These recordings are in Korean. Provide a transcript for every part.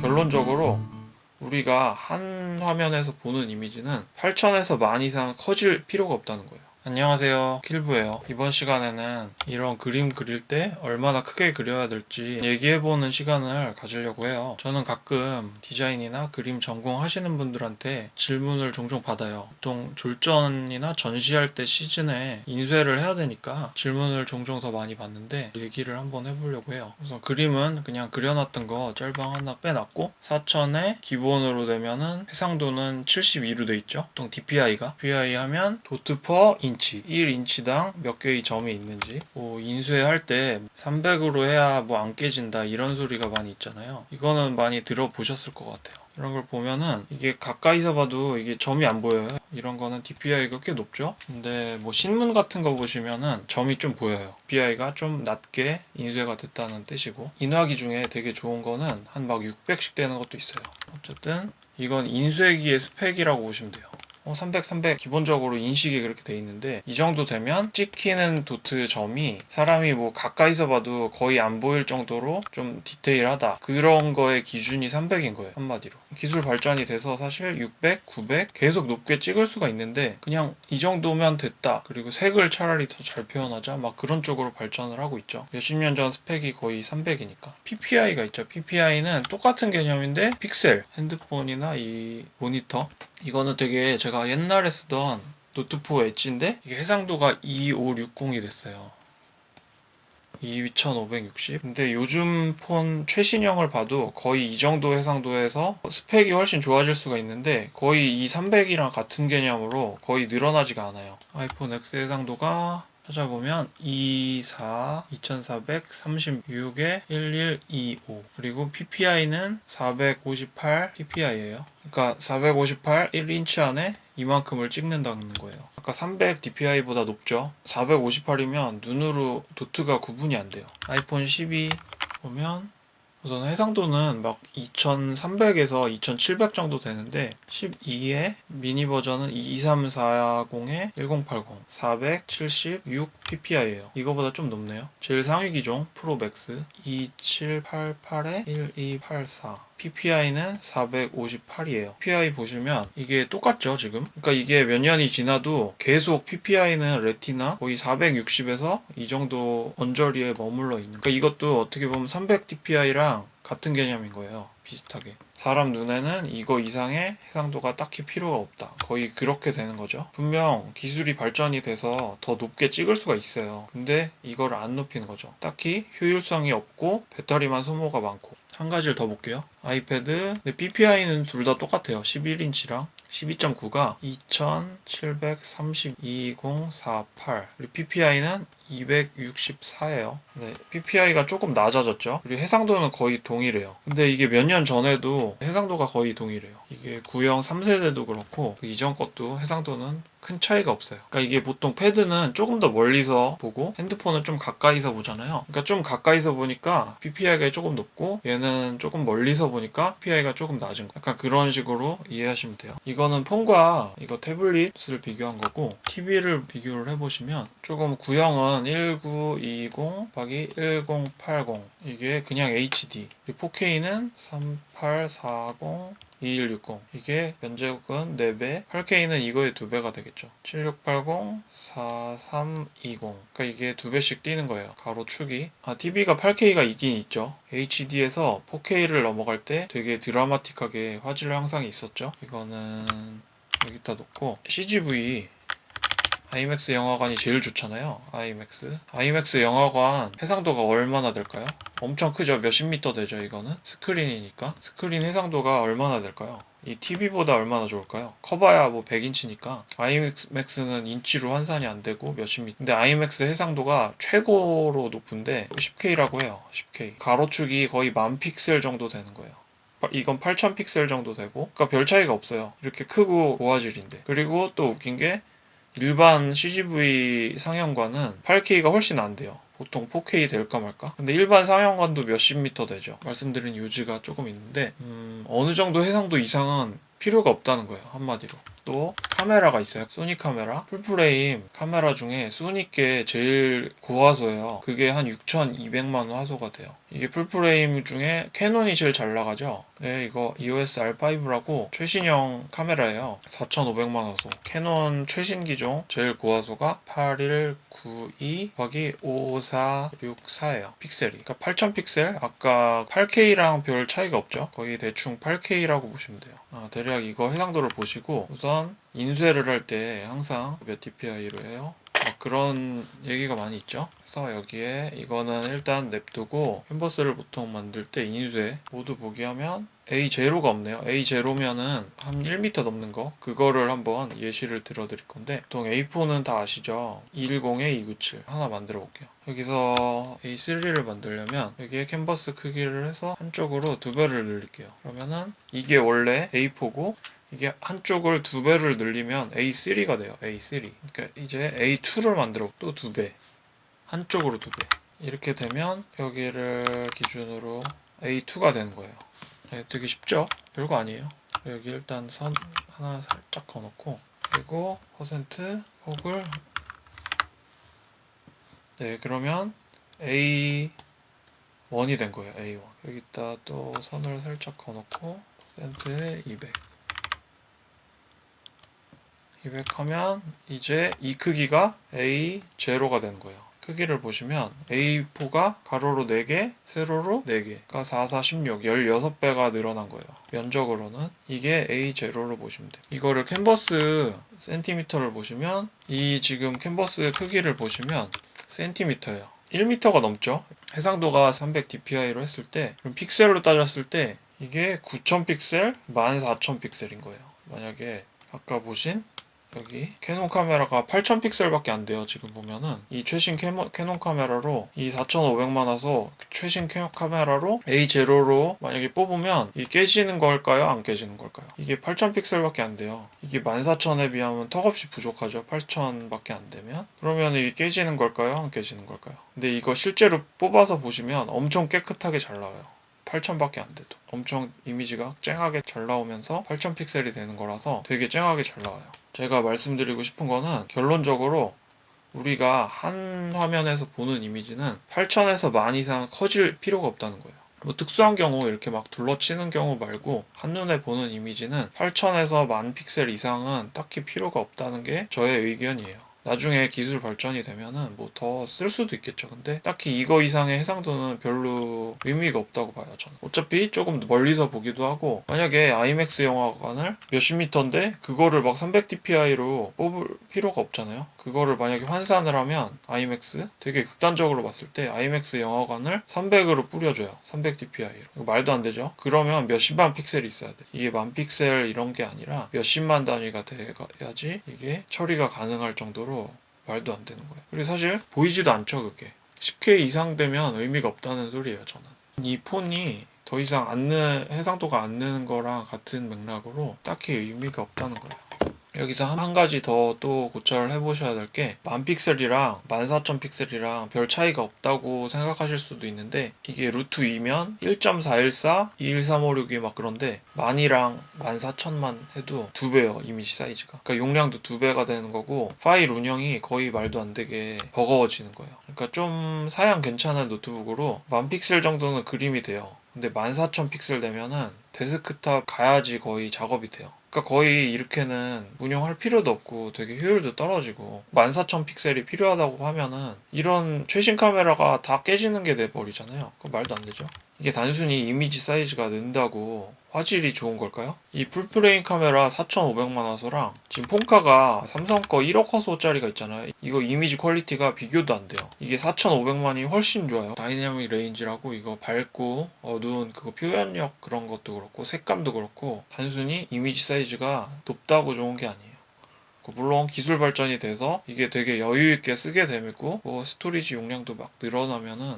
결론적으로 우리가 한 화면에서 보는 이미지는 8000에서 만 이상 커질 필요가 없다는 거예요. 안녕하세요. 킬브예요. 이번 시간에는 이런 그림 그릴 때 얼마나 크게 그려야 될지 얘기해보는 시간을 가지려고 해요. 저는 가끔 디자인이나 그림 전공하시는 분들한테 질문을 종종 받아요. 보통 졸전이나 전시할 때 시즌에 인쇄를 해야 되니까 질문을 종종 더 많이 받는데 얘기를 한번 해보려고 해요. 그래서 그림은 그냥 그려놨던 거 짤방 하나 빼놨고 4000에 기본으로 되면은 해상도는 72로 돼 있죠. 보통 DPI가 DPI 하면 도트 퍼 인치 1인치당 몇 개의 점이 있는지 뭐 인쇄할 때 300으로 해야 뭐 안 깨진다 이런 소리가 많이 있잖아요. 이거는 많이 들어보셨을 것 같아요. 이런 걸 보면은 이게 가까이서 봐도 이게 점이 안 보여요. 이런 거는 DPI가 꽤 높죠. 근데 뭐 신문 같은 거 보시면은 점이 좀 보여요. DPI가 좀 낮게 인쇄가 됐다는 뜻이고 인화기 중에 되게 좋은 거는 한 막 600씩 되는 것도 있어요. 어쨌든 이건 인쇄기의 스펙이라고 보시면 돼요. 어, 300, 300 기본적으로 인식이 그렇게 돼 있는데 이 정도 되면 찍히는 도트 점이 사람이 뭐 가까이서 봐도 거의 안 보일 정도로 좀 디테일하다. 그런 거의 기준이 300인 거예요 한마디로. 기술 발전이 돼서 사실 600, 900 계속 높게 찍을 수가 있는데 그냥 이 정도면 됐다. 그리고 색을 차라리 더 잘 표현하자. 막 그런 쪽으로 발전을 하고 있죠. 몇십 년 전 스펙이 거의 300이니까. PPI가 있죠. PPI는 똑같은 개념인데 픽셀 핸드폰이나 이 모니터. 이거는 되게 제가 옛날에 쓰던 노트4 엣지인데 이게 해상도가 2560이 됐어요. 2560. 근데 요즘 폰 최신형을 봐도 거의 이 정도 해상도에서 스펙이 훨씬 좋아질 수가 있는데 거의 이 300이랑 같은 개념으로 거의 늘어나지가 않아요. 아이폰 X 해상도가 찾아보면 24, 2436에 1125 그리고 PPI는 458 PPI예요. 그러니까 458 1인치 안에 이만큼을 찍는다는 거예요. 아까 300 DPI보다 높죠. 458이면 눈으로 도트가 구분이 안 돼요. 아이폰 12 보면 우선 해상도는 막 2300에서 2700 정도 되는데 12에 미니 버전은 22340에 1080 476 PPI예요. 이거보다 좀 높네요. 제일 상위 기종 프로 맥스 2788에 1284 PPI는 458이에요. PPI 보시면 이게 똑같죠, 지금? 그러니까 이게 몇 년이 지나도 계속 PPI는 레티나 거의 460에서 이 정도 언저리에 머물러 있는. 그러니까 이것도 어떻게 보면 300 DPI랑 같은 개념인 거예요. 비슷하게. 사람 눈에는 이거 이상의 해상도가 딱히 필요가 없다. 거의 그렇게 되는 거죠. 분명 기술이 발전이 돼서 더 높게 찍을 수가 있어요. 근데 이걸 안 높이는 거죠. 딱히 효율성이 없고 배터리만 소모가 많고. 한 가지를 더 볼게요. 아이패드. 근데 PPI는 둘 다 똑같아요. 11인치랑 12.9가 2732.2048 그리고 PPI는 264예요. 네, PPI가 조금 낮아졌죠. 그리고 해상도는 거의 동일해요. 근데 이게 몇 년 전에도 해상도가 거의 동일해요. 이게 구형 3세대도 그렇고 그 이전 것도 해상도는 큰 차이가 없어요. 그러니까 이게 보통 패드는 조금 더 멀리서 보고 핸드폰은 좀 가까이서 보잖아요. 그러니까 좀 가까이서 보니까 PPI가 조금 높고 얘는 조금 멀리서 보니까 PPI가 조금 낮은 거. 약간 그런 식으로 이해하시면 돼요. 이거는 폰과 이거 태블릿을 비교한 거고 TV를 비교를 해보시면 조금 구형은 1920 곱하기 1080 이게 그냥 HD 그리고 4K는 3840 2160 이게 면적은 4배 8K는 이거의 2배가 되겠죠. 7680 4320 그러니까 이게 2배씩 뛰는 거예요. 가로 축이. 아 TV가 8K가 있긴 있죠. HD에서 4K를 넘어갈 때 되게 드라마틱하게 화질 향상이 있었죠. 이거는 여기다 놓고 CGV 아이맥스 영화관이 제일 좋잖아요. 아이맥스. 아이맥스 영화관 해상도가 얼마나 될까요? 엄청 크죠. 몇십 미터 되죠, 이거는. 스크린이니까. 스크린 해상도가 얼마나 될까요? 이 TV보다 얼마나 좋을까요? 커봐야 뭐 100인치니까 아이맥스는 인치로 환산이 안 되고 몇십 미터. 근데 아이맥스 해상도가 최고로 높은데 10K라고 해요. 10K. 가로축이 거의 만 픽셀 정도 되는 거예요. 이건 8000 픽셀 정도 되고 그러니까 별 차이가 없어요. 이렇게 크고 고화질인데. 그리고 또 웃긴 게 일반 CGV 상영관은 8K가 훨씬 안 돼요. 보통 4K 될까 말까? 근데 일반 상영관도 몇십 미터 되죠. 말씀드린 요지가 조금 있는데 음, 어느 정도 해상도 이상은 필요가 없다는 거예요 한마디로 또 카메라가 있어요? 소니 카메라? 풀프레임 카메라 중에 소니께 제일 고화소예요. 그게 한 6200만 화소가 돼요. 이게 풀프레임 중에 캐논이 제일 잘 나가죠? 네 이거 EOS R5라고 최신형 카메라예요. 4500만 화소. 캐논 최신 기종 제일 고화소가 8192 곱하기 5464예요. 픽셀이. 그러니까 8000 픽셀? 아까 8K랑 별 차이가 없죠? 거의 대충 8K라고 보시면 돼요. 아, 대략 이거 해상도를 보시고 우선 인쇄를 할 때 항상 몇 dpi로 해요 막 그런 얘기가 많이 있죠. 그래서 여기에 이거는 일단 냅두고 캔버스를 보통 만들 때 인쇄 모두 보기 하면 A0가 없네요. A0면은 한 1m 넘는 거 그거를 한번 예시를 들어 드릴 건데 보통 A4는 다 아시죠? 210에 297 하나 만들어 볼게요. 여기서 A3를 만들려면 여기에 캔버스 크기를 해서 한쪽으로 두 배를 늘릴게요. 그러면은 이게 원래 A4고 이게 한쪽을 두 배를 늘리면 A3가 돼요. A3. 그러니까 이제 A2를 만들어 또 두 배. 한쪽으로 두 배. 이렇게 되면 여기를 기준으로 A2가 되는 거예요. 네, 되게 쉽죠? 별거 아니에요. 여기 일단 선 하나 살짝 그어놓고 그리고 퍼센트 혹을 네 그러면 A1이 된 거예요. A1 여기다 또 선을 살짝 그어놓고 퍼센트에 200 200 하면 이제 이 크기가 A0가 되는 거예요. 크기를 보시면 A4가 가로로 4개, 세로로 4개. 그러니까 4, 4, 16, 16배가 늘어난 거예요. 면적으로는 이게 A0로 보시면 돼요. 이거를 캔버스 센티미터를 보시면 이 지금 캔버스 크기를 보시면 센티미터예요. 1m가 넘죠. 해상도가 300 dpi로 했을 때 그럼 픽셀로 따졌을 때 이게 9000 픽셀, 14000 픽셀인 거예요. 만약에 아까 보신 여기 캐논 카메라가 8000 픽셀밖에 안 돼요. 지금 보면은 이 최신 캐모, 캐논 카메라로 이 4500만 화소 최신 캐논 카메라로 A0로 만약에 뽑으면 이 깨지는 걸까요? 안 깨지는 걸까요? 이게 8000 픽셀밖에 안 돼요. 이게 14000에 비하면 턱없이 부족하죠. 8000밖에 안 되면 그러면 이게 깨지는 걸까요? 안 깨지는 걸까요? 근데 이거 실제로 뽑아서 보시면 엄청 깨끗하게 잘 나와요. 8000밖에 안 돼도 엄청 이미지가 쨍하게 잘 나오면서 8000 픽셀이 되는 거라서 되게 쨍하게 잘 나와요. 제가 말씀드리고 싶은 거는 결론적으로 우리가 한 화면에서 보는 이미지는 8000에서 만 이상 커질 필요가 없다는 거예요. 뭐 특수한 경우 이렇게 막 둘러치는 경우 말고 한눈에 보는 이미지는 8000에서 만 픽셀 이상은 딱히 필요가 없다는 게 저의 의견이에요. 나중에 기술 발전이 되면은 뭐 더 쓸 수도 있겠죠. 근데 딱히 이거 이상의 해상도는 별로 의미가 없다고 봐요. 저는 어차피 조금 멀리서 보기도 하고 만약에 아이맥스 영화관을 몇십 미터인데 그거를 막 300dpi로 뽑을 필요가 없잖아요. 그거를 만약에 환산을 하면 아이맥스 되게 극단적으로 봤을 때 아이맥스 영화관을 300으로 뿌려줘요. 300dpi로 말도 안 되죠. 그러면 몇십만 픽셀이 있어야 돼. 이게 만 픽셀 이런 게 아니라 몇십만 단위가 돼야지 이게 처리가 가능할 정도로 말도 안 되는 거예요. 그리고 사실 보이지도 않죠, 그게. 10K 이상 되면 의미가 없다는 소리예요, 저는. 이 폰이 더 이상 안 느, 해상도가 안 느는 거랑 같은 맥락으로 딱히 의미가 없다는 거예요. 여기서 한, 한 가지 더 또 고찰을 해보셔야 될 게 만 픽셀이랑 14,000 픽셀이랑 별 차이가 없다고 생각하실 수도 있는데 이게 루트 2면 1.414, 21356이 막 그런데 만이랑 14,000만 해도 두 배요 이미지 사이즈가. 그러니까 용량도 두 배가 되는 거고 파일 운영이 거의 말도 안 되게 버거워지는 거예요. 그러니까 좀 사양 괜찮은 노트북으로 만 픽셀 정도는 그림이 돼요. 근데 14,000 픽셀 되면은 데스크탑 가야지 거의 작업이 돼요 그러니까 거의 이렇게는 운영할 필요도 없고 되게 효율도 떨어지고 14,000 픽셀이 필요하다고 하면은 이런 최신 카메라가 다 깨지는 게 돼버리잖아요. 그 말도 안 되죠. 이게 단순히 이미지 사이즈가 는다고 화질이 좋은 걸까요? 이 풀프레임 카메라 4,500만 화소랑 지금 폰카가 삼성 거 1억 화소짜리가 있잖아요. 이거 이미지 퀄리티가 비교도 안 돼요. 이게 4,500만이 훨씬 좋아요. 다이내믹 레인지라고 이거 밝고 어두운 그거 표현력 그런 것도 그렇고 색감도 그렇고 단순히 이미지 사이즈가 높다고 좋은 게 아니에요. 그 물론 기술 발전이 돼서 이게 되게 여유 있게 쓰게 되고 뭐 스토리지 용량도 막 늘어나면은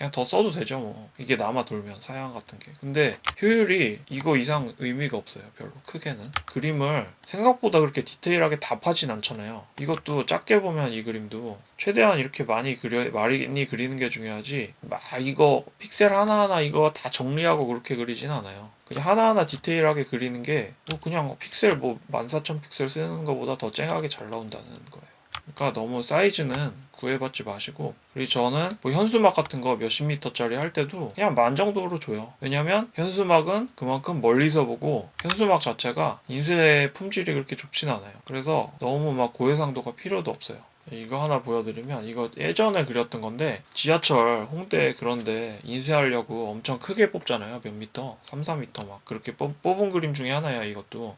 그냥 더 써도 되죠 뭐. 이게 남아 돌면 사양 같은 게. 근데 효율이 이거 이상 의미가 없어요 별로 크게는. 그림을 생각보다 그렇게 디테일하게 다 파진 않잖아요. 이것도 작게 보면 이 그림도 최대한 이렇게 많이 그려 많이 그리는 게 중요하지 막 이거 픽셀 하나하나 이거 다 정리하고 그렇게 그리진 않아요. 그냥 하나하나 디테일하게 그리는 게 뭐 그냥 픽셀 뭐 14,000 픽셀 쓰는 것보다 더 쨍하게 잘 나온다는 거예요 그러니까 너무 사이즈는 구애받지 마시고 그리고 저는 뭐 현수막 같은 거 몇십 미터짜리 할 때도 그냥 만 정도로 줘요. 왜냐면 현수막은 그만큼 멀리서 보고 현수막 자체가 인쇄 품질이 그렇게 좋진 않아요. 그래서 너무 막 고해상도가 필요도 없어요. 이거 하나 보여드리면 이거 예전에 그렸던 건데 지하철 홍대 그런데 인쇄하려고 엄청 크게 뽑잖아요. 몇 미터? 3, 4미터 막 그렇게 뽑, 뽑은 그림 중에 하나야 이것도.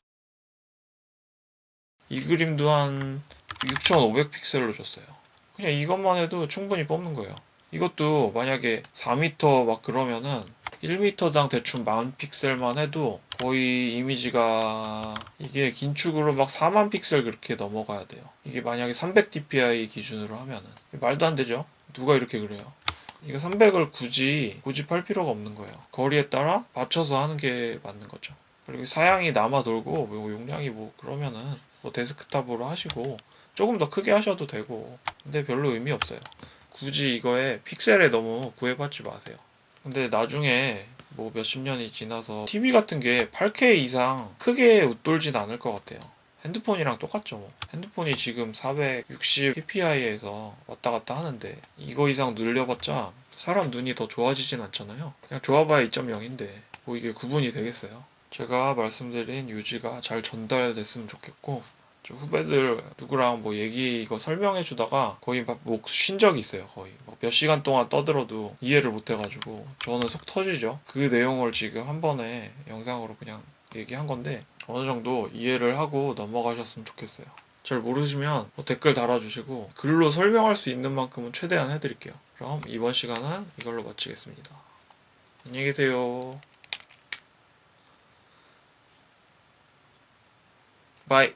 이 그림도 한 6500 픽셀로 줬어요. 그냥 이것만 해도 충분히 뽑는 거예요. 이것도 만약에 4m 막 그러면은 1m당 대충 만 픽셀만 해도 거의 이미지가 이게 긴축으로 막 4만 픽셀 그렇게 넘어가야 돼요. 이게 만약에 300dpi 기준으로 하면은 말도 안 되죠. 누가 이렇게 그래요? 이거 300을 굳이 고집할 필요가 없는 거예요. 거리에 따라 맞춰서 하는 게 맞는 거죠. 그리고 사양이 남아 돌고 뭐 용량이 뭐 그러면은 뭐 데스크탑으로 하시고 조금 더 크게 하셔도 되고. 근데 별로 의미 없어요. 굳이 이거에 픽셀에 너무 구애받지 마세요. 근데 나중에 뭐 몇십 년이 지나서 TV 같은 게 8K 이상 크게 웃돌진 않을 것 같아요. 핸드폰이랑 똑같죠 뭐. 핸드폰이 지금 460 ppi에서 왔다 갔다 하는데 이거 이상 늘려봤자 사람 눈이 더 좋아지진 않잖아요. 그냥 좋아봐야 2.0인데 뭐 이게 구분이 되겠어요? 제가 말씀드린 유지가 잘 전달됐으면 좋겠고 저 후배들 누구랑 뭐 얘기 이거 설명해 주다가 거의 막목쉰 적이 있어요 거의. 뭐몇 시간 동안 떠들어도 이해를 못 해가지고 저는 속 터지죠. 그 내용을 지금 한 번에 영상으로 그냥 얘기한 건데 어느 정도 이해를 하고 넘어가셨으면 좋겠어요. 잘 모르시면 뭐 댓글 달아주시고 글로 설명할 수 있는 만큼은 최대한 해드릴게요. 그럼 이번 시간은 이걸로 마치겠습니다. 안녕히 계세요. 바이